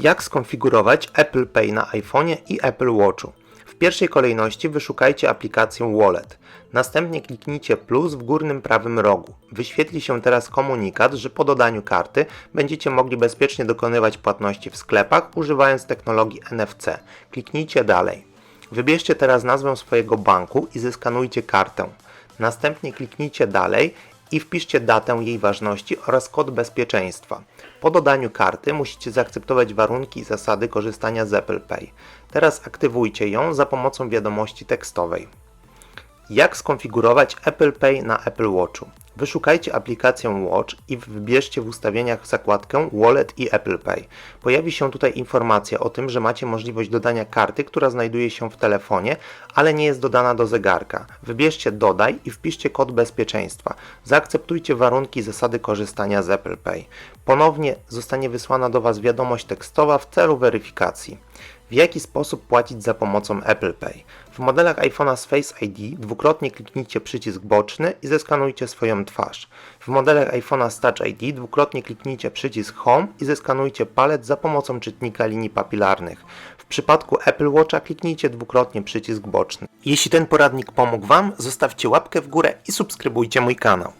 Jak skonfigurować Apple Pay na iPhone'ie i Apple Watchu? W pierwszej kolejności wyszukajcie aplikację Wallet. Następnie kliknijcie plus w górnym prawym rogu. Wyświetli się teraz komunikat, że po dodaniu karty będziecie mogli bezpiecznie dokonywać płatności w sklepach używając technologii NFC. Kliknijcie dalej. Wybierzcie teraz nazwę swojego banku i zeskanujcie kartę. Następnie kliknijcie dalej i wpiszcie datę jej ważności oraz kod bezpieczeństwa. Po dodaniu karty musicie zaakceptować warunki i zasady korzystania z Apple Pay. Teraz aktywujcie ją za pomocą wiadomości tekstowej. Jak skonfigurować Apple Pay na Apple Watchu? Wyszukajcie aplikację Watch i wybierzcie w ustawieniach zakładkę Wallet i Apple Pay. Pojawi się tutaj informacja o tym, że macie możliwość dodania karty, która znajduje się w telefonie, ale nie jest dodana do zegarka. Wybierzcie Dodaj i wpiszcie kod bezpieczeństwa. Zaakceptujcie warunki i zasady korzystania z Apple Pay. Ponownie zostanie wysłana do Was wiadomość tekstowa w celu weryfikacji. W jaki sposób płacić za pomocą Apple Pay? W modelach iPhone'a z Face ID dwukrotnie kliknijcie przycisk boczny i zeskanujcie swoją twarz. W modelach iPhone'a z Touch ID dwukrotnie kliknijcie przycisk Home i zeskanujcie palec za pomocą czytnika linii papilarnych. W przypadku Apple Watcha kliknijcie dwukrotnie przycisk boczny. Jeśli ten poradnik pomógł Wam, zostawcie łapkę w górę i subskrybujcie mój kanał.